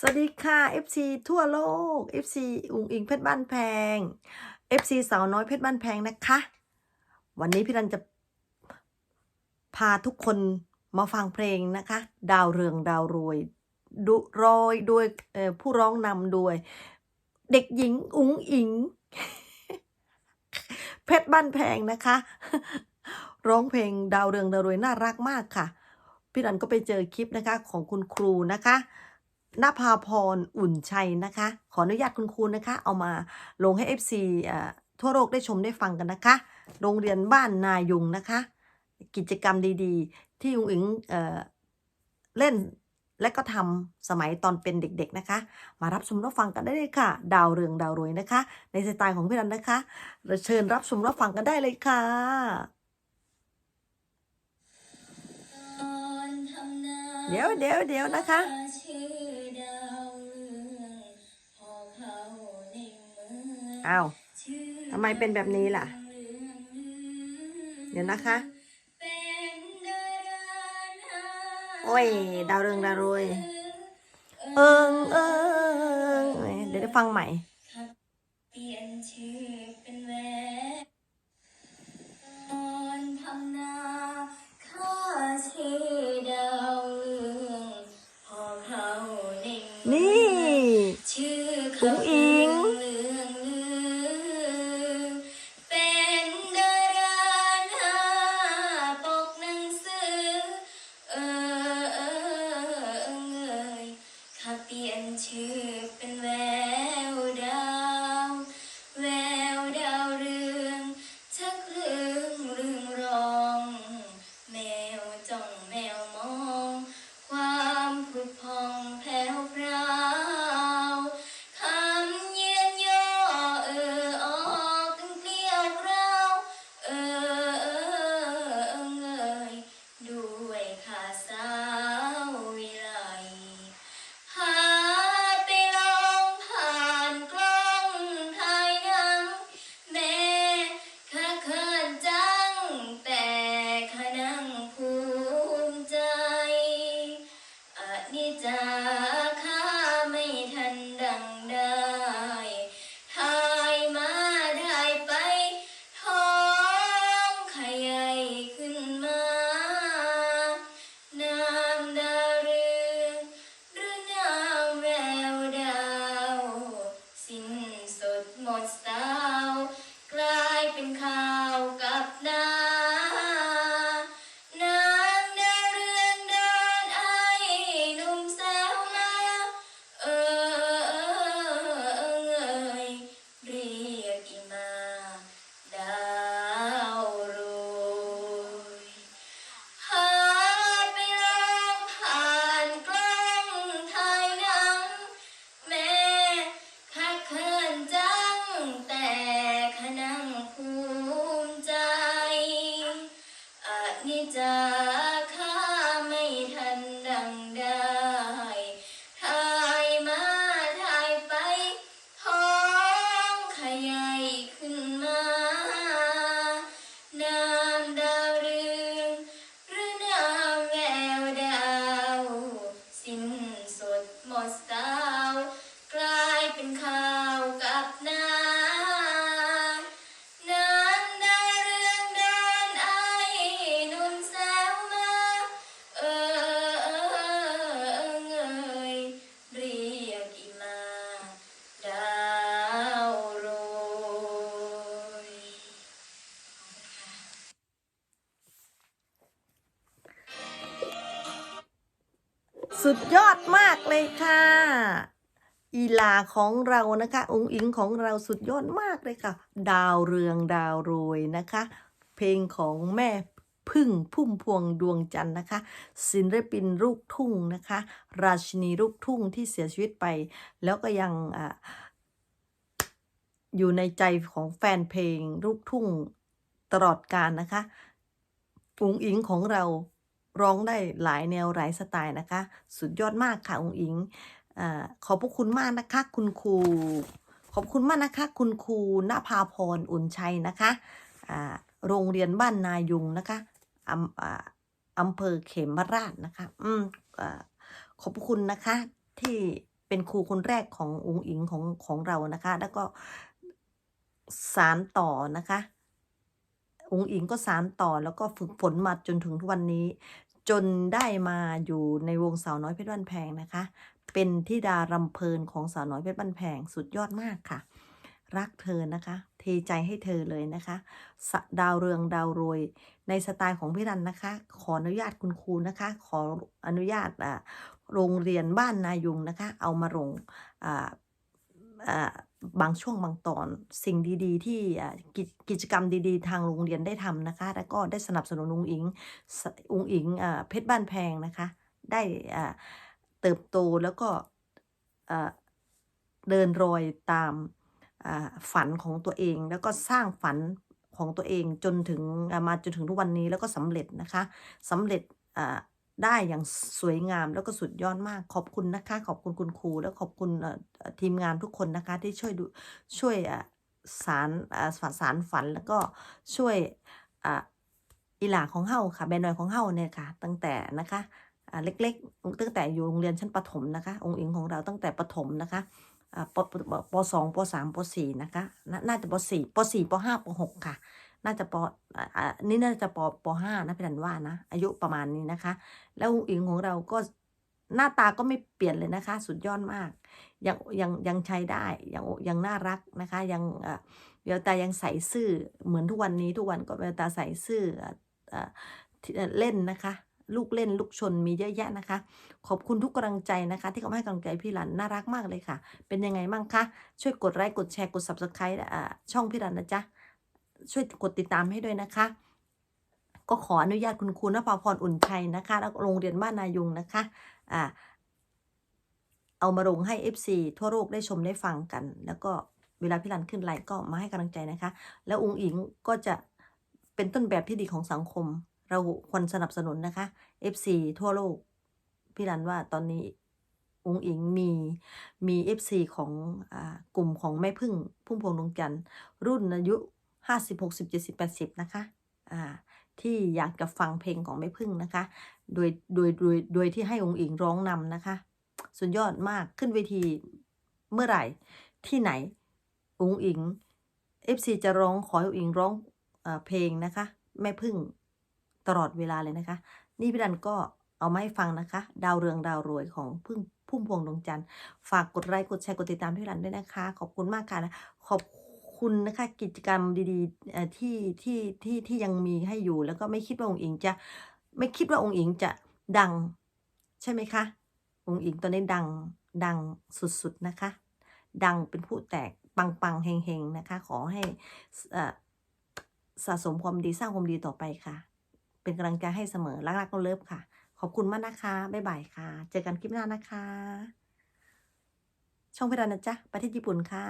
สวัสดีค่ะ FC ทั่วโลก FC อุงอิงเพชรบ้านแพง FC สาวน้อยเพชรบ้านแพงนะคะ วันนี้พี่รันจะพาทุกคนมาฟังเพลงนะคะ ดาวเรืองดาวรวยดุรอยด้วยผู้ร้องนำด้วย เด็กหญิงอุงอิง เพชรบ้านแพงนะคะ ร้องเพลงดาวเรืองดาวรวยน่ารักมากค่ะ พี่รันก็ไปเจอคลิปนะคะของคุณครูนะคะ นภาพรอุ่นชัยนะคะ ขออนุญาตคุณครูนะคะ เอามาลงให้ FC อ่าทั่วโลกได้ชมได้ฟังกันนะคะ โรงเรียนบ้านนายุงนะคะ กิจกรรมดีๆ ที่ยุงอิงเอ่อเล่นและก็ทำสมัยตอนเป็นเด็กๆนะคะ มารับชมรับฟังกันได้เลยค่ะ ดาวเรืองดาวรวยนะคะ ในสไตล์ของพี่รันนะคะเชิญรับชมรับฟังกันได้เลยค่ะเดี๋ยวเดี๋ยวเดี๋ยวนะคะ อ้าวทำไมเป็นแบบนี้ล่ะ เดี๋ยวนะคะ โอ้ย ดาวเรืองดาวรวยเอิงเอิงเดี๋ยวได้ฟังใหม่เปลี่ยนชื่อเป็นแว อั สุดยอดมากเลยค่ะ อีลาของเรานะคะ องค์อิงของเราสุดยอดมากเลยค่ะ ดาวเรืองดาวโรยนะคะ เพลงของแม่พึ่งพุ่มพวงดวงจันทร์นะคะ ศิลปินลูกทุ่งนะคะ ราชินีลูกทุ่งที่เสียชีวิตไป แล้วก็ยังอ่าอยู่ในใจของแฟนเพลงลูกทุ่งตลอดกาลนะคะอุงอิงของเรา ร้องได้หลายแนวหลายสไตล์นะคะ สุดยอดมากค่ะองอิงอขอบพระคุณมากนะคะ คุณครูขอบคุณมากนะคะ คุณครูณภาพรอุ่นชัยนะคะโรงเรียนบ้านนายุงนะคะอำอ่าอำเภอเขมราชนะคะ อืมอขอบคุณนะคะที่เป็นครูคนแรกขององค์อิงของของเรานะคะ แล้วก็สารต่อนะคะองค์อิงก็สารต่อแล้วก็ฝึกฝนมาจนถึงทุกวันนี้ จนได้มาอยู่ในวงสาวน้อยเพชรบ้านแพงนะคะ เป็นธิดารำเพลินของสาวน้อยเพชรบ้านแพงสุดยอดมากค่ะ รักเธอนะคะ เทใจให้เธอเลยนะคะสดาวเรืองดาวโรยในสไตล์ของพี่รันนะคะ ขออนุญาตคุณครูนะคะ ขออนุญาตโรงเรียนบ้านนายุงนะคะ เอามาลงอ่า บางช่วงบางตอนสิ่งดีๆ ที่กิจกรรมดีๆ ทางโรงเรียนได้ทำนะคะ แล้วก็ได้สนับสนุนอุงอิงอุงอิงเพชรบ้านแพงนะคะ ได้เติบโตแล้วก็เดินรอยตามฝันของตัวเอง แล้วก็สร้างฝันของตัวเองจนถึงมาจนถึงทุกวันนี้แล้วก็สำเร็จนะคะสำเร็จ ได้อย่างสวยงามแล้วก็สุดยอดมากขอบคุณนะคะ ขอบคุณคุณครู แล้วขอบคุณทีมงานทุกคนนะคะ ที่ช่วยดูช่วยสารอ่าสารฝันแล้วก็ช่วยอีหลาของเฮาค่ะแบนด์น้อยของเฮาเนี่ยค่ะ ตั้งแต่นะคะเล็กๆ ตั้งแต่อยู่โรงเรียนชั้นประถมนะคะ องค์อิงของเราตั้งแต่ประถมนะคะปปปสองปสามปสี่นะคะนาน่าจะปสี่ปสี่ปห้าปหกค่ะ น่าจะปอ่าอ่านี่น่าจะปปห้านะพี่ดันว่านะ อายุประมาณนี้นะคะ แล้วอิงของเราก็หน้าตาก็ไม่เปลี่ยนเลยนะคะ สุดยอดมาก ยังยังยังใช้ได้ ยังยังน่ารักนะคะ ยังเวลตายังใส่ซื่อเหมือนทุกวันนี้ทุกวันก็เวลตาใส่ซื่อเอ่อเอ่อที่เอ่อเล่นนะคะลูกเล่นลูกชนมีเยอะแยะนะคะ ขอบคุณทุกกำลังใจนะคะ ที่เขาให้กำลังใจพี่หลันน่ารักมากเลยค่ะ เป็นยังไงบ้างคะ ช่วยกดไลค์กดแชร์กด subscribe ช่องพี่รันนะจ๊ะ ช่วยกดติดตามให้ด้วยนะคะ ก็ขออนุญาตคุณครูนภพรอุ่นชัยนะคะ แล้วโรงเรียนบ้านนายุงนะคะอ่าเอามาลงให้ FC ทั่วโลกได้ชมได้ฟังกัน แล้วก็เวลาพี่รันขึ้นไลน์ก็มาให้กำลังใจนะคะ แล้วองค์อิงก็จะเป็นต้นแบบที่ดีของสังคม เราควรสนับสนุนนะคะ FC ทั่วโลก พี่รันว่าตอนนี้องค์อิงมีมี FC ของอกลุ่มของแม่พึ่งพุ่มพวงดวงจันทร์รุ่นอายุ ห้าสิบหกสิบเจ็ดสิบแปดสิบนะคะอ่าที่อยากจะฟังเพลงของแม่พึ่งนะคะ โดยโดยโดยโดยที่ให้องค์อิงร้องนำนะคะ สุดยอดมากขึ้นเวทีเมื่อไหร่ที่ไหนองค์อิง FC จะร้องขอองค์อิงร้องเอเพลงนะคะ แม่พึ่งตลอดเวลาเลยนะคะ นี่พี่ดันก็เอามาให้ฟังนะคะ ดาวเรืองดาวรวยของพึ่งพุ่มพวงดวงจันทร์ฝากกดไลค์กดแชร์กดติดตามพี่ดันด้วยนะคะ ขอบคุณมากค่ะนะขอบ คุณนะคะกิจกรรมดีๆที่ที่ที่ที่ยังมีให้อยู่ แล้วก็ไม่คิดว่าองค์อิงจะไม่คิดว่าองค์อิงจะดัง ใช่ไหมคะ องค์อิงตอนนี้ดังดังสุดๆนะคะ ดังเป็นผู้แตกปังปังๆเฮงเฮงๆนะคะ ขอให้สะสมความดีสร้างความดีต่อไปค่ะ เป็นกำลังใจให้เสมอรักๆก็เลิฟค่ะ ขอบคุณมากนะคะ บ๊ายบายค่ะ เจอกันคลิปหน้านะคะ ช่องพิรันนะจ๊ะ ประเทศญี่ปุ่นค่ะ